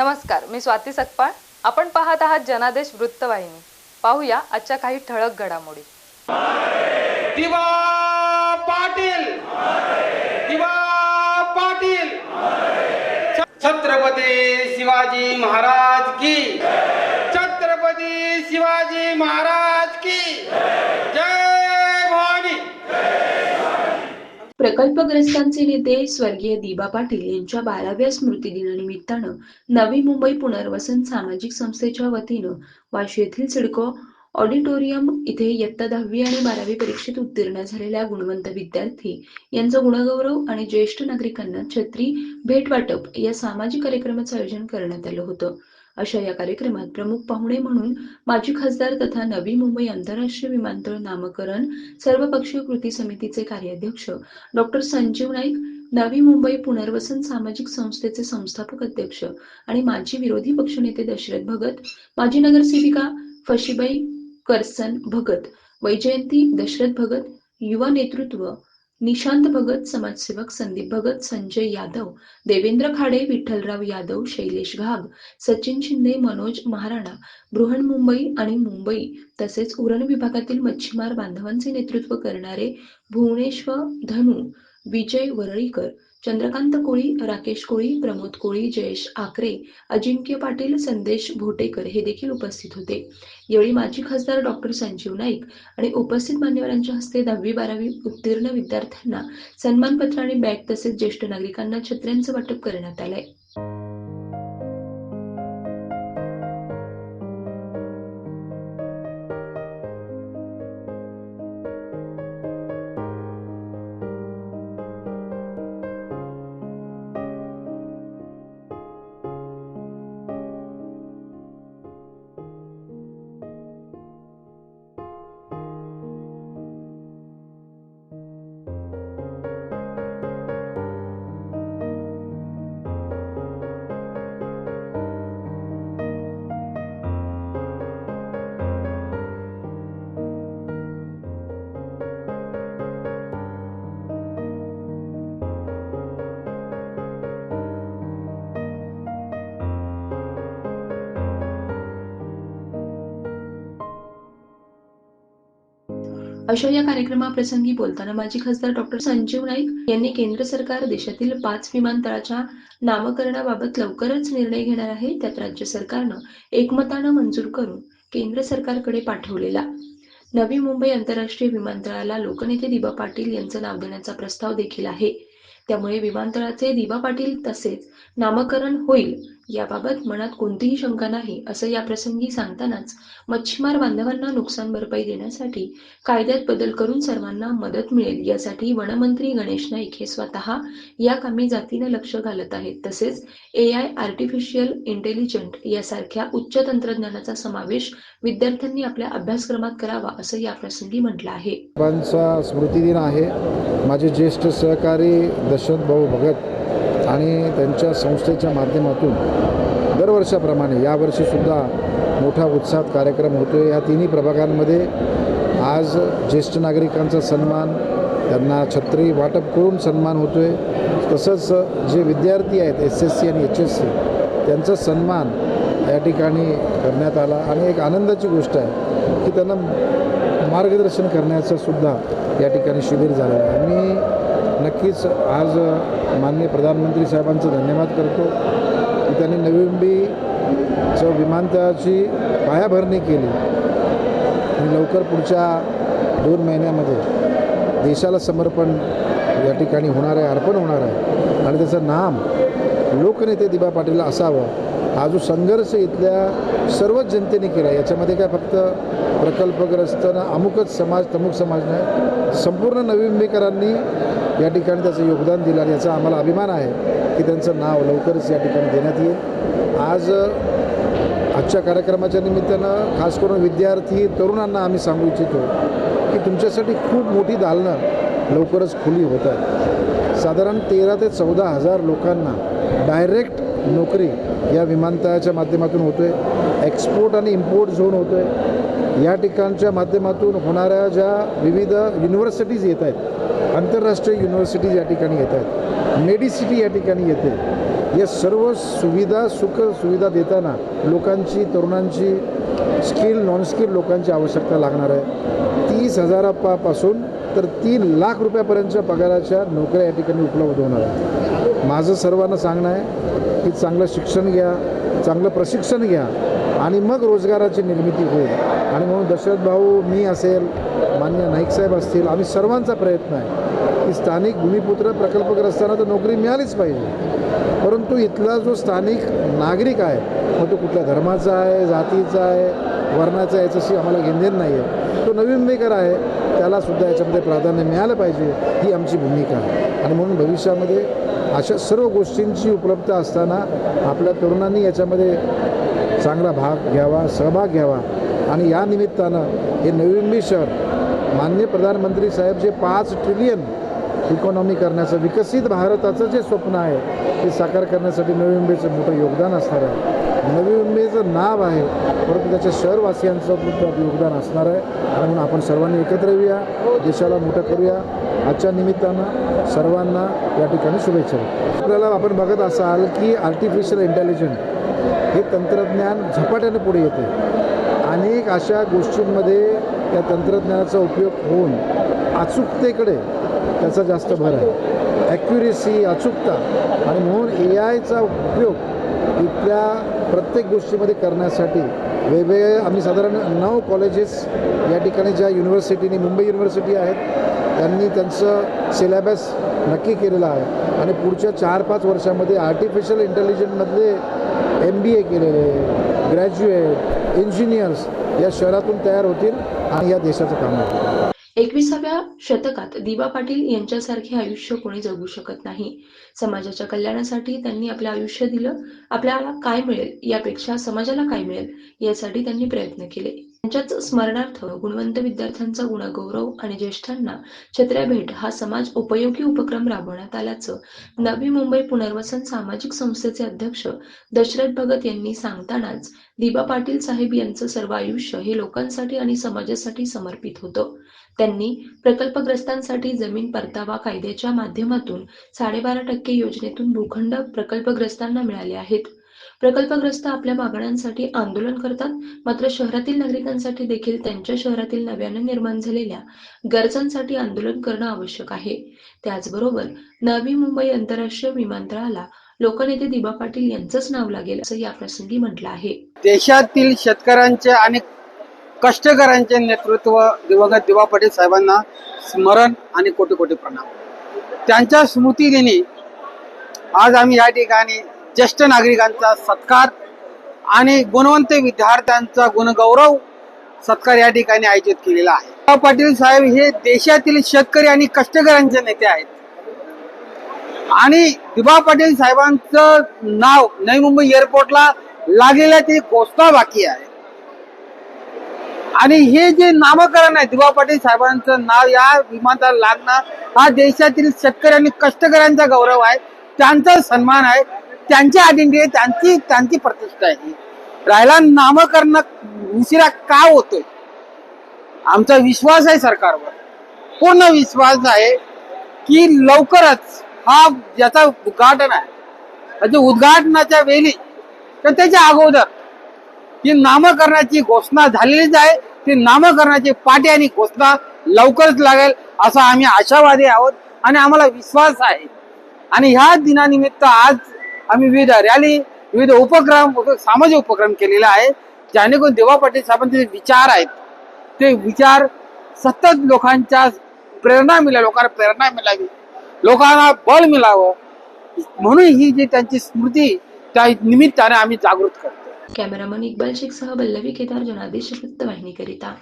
नमस्कार मी स्वाती सकपाळ. आपण पाहत आहात जनादेश वृत्तवाहिनी. पाहूया आजच्या काही ठळक घडामोडी. दिवा पाटील! दिवा पाटील! छत्रपती शिवाजी महाराज की छत्रपती शिवाजी महाराज की जय भवानी प्रकल्पग्रस्तांचे नेते स्वर्गीय दिबा पाटील यांच्या बाराव्या स्मृतिदिनानिमित्तानं नवी मुंबई पुनर्वसन सामाजिक संस्थेच्या वतीनं वाशी येथील सिडको ऑडिटोरियम इथे इयत्ता दहावी आणि बारावी परीक्षेत उत्तीर्ण झालेल्या गुणवंत विद्यार्थी यांचा गुणगौरव आणि ज्येष्ठ नागरिकांना छत्री भेट वाटप या सामाजिक कार्यक्रमाचं आयोजन करण्यात आलं होतं. अशा या कार्यक्रमात प्रमुख पाहुणे म्हणून माजी खासदार तथा नवी मुंबई आंतरराष्ट्रीय विमानतळ नामकरण सर्वपक्षीय कृती समितीचे कार्याध्यक्ष डॉक्टर संजीव नाईक नवी मुंबई पुनर्वसन सामाजिक संस्थेचे संस्थापक अध्यक्ष आणि माजी विरोधी पक्षनेते दशरथ भगत माजी नगरसेविका फशीबाई करसन भगत वैजयंती दशरथ भगत युवा नेतृत्व निशांत भगत समाजसेवक संदीप भगत संजय यादव देवेंद्र खाडे विठ्ठलराव यादव शैलेश घाग सचिन शिंदे मनोज महाराणा बृहन्मुंबई आणि मुंबई तसेच उरण विभागातील मच्छीमार बांधवांचे नेतृत्व करणारे भुवनेश्वर धनु विजय वरळीकर चंद्रकांत कोळी राकेश कोळी प्रमोद कोळी जयेश आकरे अजिंक्य पाटील संदेश भोटेकर हे देखील उपस्थित होते. यावेळी माजी खासदार डॉक्टर संजीव नाईक आणि उपस्थित मान्यवरांच्या हस्ते दहावी बारावी उत्तीर्ण विद्यार्थ्यांना सन्मानपत्र आणि बॅग तसेच ज्येष्ठ नागरिकांना छत्र्यांचं वाटप करण्यात आलंय. अशा या कार्यक्रमाप्रसंगी बोलताना माजी खासदार डॉक्टर संजीव नाईक यांनी केंद्र सरकार देशातील पाच विमानतळाच्या नामकरणाबाबत लवकरच निर्णय घेणार आहे. त्यात राज्य सरकारनं एकमतानं मंजूर करून केंद्र सरकारकडे पाठवलेला. नवी मुंबई आंतरराष्ट्रीय विमानतळाला लोकनेते दिबा पाटील यांचं नाव देण्याचा प्रस्ताव देखील आहे. त्यामुळे विमानतळाचे दिबा पाटील तसेच नामकरण होईल याबाबत मनात कोणतीही शंका नाही असं या प्रसंगी सांगतानाच मच्छीमार बांधवांना नुकसान भरपाई देण्यासाठी कायद्यात बदल करून सर्वांना मदत मिळेल यासाठी वनमंत्री गणेश नाईक हे स्वतः या कामी जातीनं लक्ष घालत आहेत. तसेच ए आय आर्टिफिशियल इंटेलिजंट यासारख्या उच्च तंत्रज्ञानाचा समावेश विद्यार्थ्यांनी आपल्या अभ्यासक्रमात करावा असं या प्रसंगी म्हटलं आहे. स्मृतिदिन आहे. माझे ज्येष्ठ सहकारी दशरथ भाऊ भगत आणि त्यांच्या संस्थेच्या माध्यमातून दरवर्षाप्रमाणे यावर्षीसुद्धा मोठा उत्साहात कार्यक्रम होतो आहे या तिन्ही प्रभागांमध्ये आज ज्येष्ठ नागरिकांचा सन्मान त्यांना छत्री वाटप करून सन्मान होतो आहे तसंच जे विद्यार्थी आहेत एस एस सी आणि एच एस सी त्यांचा सन्मान या ठिकाणी करण्यात आला. आणि एक आनंदाची गोष्ट आहे की त्यांना मार्गदर्शन करण्याचं सुद्धा या ठिकाणी शिबिर झालं आहे. मी नक्कीच आज माननीय प्रधानमंत्री साहेबांचं धन्यवाद करतो की त्यांनी नवी मुंबईचं विमानतळाची पायाभरणी केली. आणि लवकर पुढच्या दोन महिन्यामध्ये देशाला समर्पण या ठिकाणी होणार आहे अर्पण होणार आहे. आणि त्याचं नाम लोकनेते दिबा पाटील असावं. हा जो संघर्ष इथल्या सर्वच जनतेने केला याच्यामध्ये काय फक्त प्रकल्पग्रस्त ना अमुकच समाज तमुक समाज नाही संपूर्ण नवी मुंबईकरांनी या ठिकाणी त्याचं योगदान दिलं आणि याचा आम्हाला अभिमान आहे की त्यांचं नाव लवकरच या ठिकाणी देण्यात येईल. आज आजच्या कार्यक्रमाच्या निमित्तानं खास करून विद्यार्थी तरुणांना आम्ही सांगू इच्छितो की तुमच्यासाठी खूप मोठी दालनं लवकरच खुली होत आहे साधारण तेरा ते चौदा हजार लोकांना डायरेक्ट नोकरी या विमानतळाच्या माध्यमातून होतो आहे एक्सपोर्ट आणि इम्पोर्ट झोन होतो आहे या ठिकाणच्या माध्यमातून होणाऱ्या ज्या विविध युनिव्हर्सिटीज येत आहेत आंतरराष्ट्रीय युनिव्हर्सिटीज या ठिकाणी येत आहेत मेडिसिटी या ठिकाणी येते. या सर्व सुविधा सुख सुविधा देताना लोकांची तरुणांची स्किल नॉन स्किल लोकांची आवश्यकता लागणार आहे. तीस हजारापासून तर तीन लाख रुपयापर्यंतच्या पगाराच्या नोकऱ्या या ठिकाणी उपलब्ध होणार आहेत. माझं सर्वांना सांगणं आहे की चांगलं शिक्षण घ्या चांगलं प्रशिक्षण घ्या आणि मग रोजगाराची निर्मिती होईल. आणि म्हणून दशरथ भाऊ मी असेल मान्य नाईक साहेब असतील आम्ही सर्वांचा प्रयत्न आहे की स्थानिक भूमिपुत्र प्रकल्पग्रस्तांना तर नोकरी मिळालीच पाहिजे. परंतु इथला जो स्थानिक नागरिक आहे मग तो कुठल्या धर्माचा आहे जातीचा आहे वर्णाचा आहे याच्याशी आम्हाला घेणदेण नाही आहे. तो नवीन मुंबईकर आहे त्यालासुद्धा याच्यामध्ये प्राधान्य मिळालं पाहिजे ही आमची भूमिका आहे. आणि म्हणून भविष्यामध्ये अशा सर्व गोष्टींची उपलब्धता असताना आपल्या तरुणांनी याच्यामध्ये चांगला भाग घ्यावा सहभाग घ्यावा. आणि या निमित्तानं हे नवीन मिशन शहर मान्य प्रधानमंत्री साहेब जे पाच ट्रिलियन इकॉनॉमी करण्याचं विकसित भारताचं जे स्वप्न आहे ते साकार करण्यासाठी नवी मुंबईचं मोठं योगदान असणार आहे. नवी मुंबईचं नाव आहे परंतु त्याच्या शहरवासियांचं सुद्धा योगदान असणार आहे. आणि म्हणून आपण सर्वांनी एकत्र येऊया देशाला मोठं करूया. आजच्या निमित्तानं सर्वांना या ठिकाणी शुभेच्छा आपल्याला आपण बघत असाल की आर्टिफिशियल इंटेलिजन्स हे तंत्रज्ञान झपाट्याने पुढे येते अनेक अशा गोष्टींमध्ये त्या तंत्रज्ञानाचा उपयोग होऊन अचूकतेकडे त्याचा जास्त भर आहे. ॲक्युरेसी अचूकता आणि म्हणून ए आयचा उपयोग इथल्या प्रत्येक गोष्टीमध्ये करण्यासाठी वेगवेगळे आम्ही साधारण नऊ कॉलेजेस या ठिकाणी ज्या युनिव्हर्सिटीने मुंबई युनिव्हर्सिटी आहेत त्यांनी त्यांचं सिलेबस नक्की केलेलं आहे. आणि पुढच्या चार पाच वर्षामध्ये आर्टिफिशियल इंटेलिजन्समधले एम बी ए केलेले ग्रॅज्युएट इंजिनियर्स या शहरातून तयार होतील आणि या देशाचं काम आहे. एकविसाव्या शतकात दिबा पाटील यांच्यासारखे आयुष्य कोणी जगू शकत नाही. समाजाच्या कल्याणासाठी त्यांनी आपलं आयुष्य दिलं. आपल्याला काय मिळेल? यापेक्षा समाजाला काय मिळेल? यासाठी त्यांनी प्रयत्न केले. त्यांच्याच स्मरणार्थ गुणवंत विद्यार्थ्यांचा गुणगौरव आणि ज्येष्ठांना छत्र्या भेट हा समाज उपयोगी उपक्रम राबवण्यात आल्याचं नवी मुंबई पुनर्वसन सामाजिक संस्थेचे अध्यक्ष दशरथ भगत यांनी सांगतानाच दिबा पाटील साहेब यांचं सर्व आयुष्य हे लोकांसाठी आणि समाजासाठी समर्पित होतं. त्यांनी प्रकल्पग्रस्तांसाठी जमीन परतावा कायद्याच्या माध्यमातून साडेबारा टक्के योजनेतून भूखंड प्रकल्पग्रस्तांना मिळाले आहेत. प्रकल्पग्रस्त आपल्या मागण्यांसाठी आंदोलन करतात. मात्र शहरातील नागरिकांसाठी देखील त्यांच्या शहरातील नव्याने निर्माण झालेल्या गरजांसाठी आंदोलन करणं आवश्यक आहे. त्याचबरोबर नवी मुंबई आंतरराष्ट्रीय विमानतळाला लोकनेते दिबा पाटील यांचंच नाव लागेल असं या प्रसंगी म्हटलं आहे. देशातील शेतकऱ्यांचे आणि कष्टकऱ्यांचे नेतृत्व दिवंगत दिवा पाटील साहेबांना स्मरण आणि कोटी कोटी प्रणाम. त्यांच्या स्मृतीदिनी आज आम्ही या ठिकाणी ज्येष्ठ नागरिकांचा सत्कार आणि गुणवंत विद्यार्थ्यांचा गुणगौरव सत्कार या ठिकाणी आयोजित केलेला आहे. पाटील साहेब हे देशातील शेतकरी आणि कष्टकऱ्यांचे नेते आहेत. आणि दिबा पाटील साहेबांचं नाव नवी मुंबई एअरपोर्टला लागलेल्या ती घोषणा बाकी आहे. आणि हे जे नामकरण आहे दिबा पाटील साहेबांचं नाव या विमानतळाला लागणं हा देशातील शेतकरी आणि कष्टकऱ्यांचा गौरव आहे. त्यांचा सन्मान आहे. त्यांची आयडेंटिटी त्यांची त्यांची प्रतिष्ठा आहे राहिला नामकरण उशिरा का होतोय? आमचा विश्वास आहे सरकारवर. पूर्ण विश्वास आहे की लवकरच हा ज्याचा उद्घाटन आहे त्याच्या उद्घाटनाच्या वेळी तर त्याच्या अगोदर ही नामकरणाची घोषणा झालेलीच आहे ती नामकरणाची पाठी आणि घोषणा लवकरच लागेल असा आम्ही आशावादी आहोत आणि आम्हाला विश्वास आहे. आणि ह्या दिनानिमित्त आज आम्ही विविध रॅली विविध उपक्रम सामाजिक उपक्रम केलेला आहे जेणेकरून देवा पाटील साहेबांचे जे विचार आहेत ते विचार सतत लोकांच्या प्रेरणा मिळावी लोकांना प्रेरणा मिळावी लोकांना बळ मिळावं म्हणून ही जी त्यांची स्मृती त्या निमित्ताने आम्ही जागृत करतो कॅमेरामन इक्बाल शेखसह बल्लवी केदार जनादेश वृत्तवाहिनीकरिता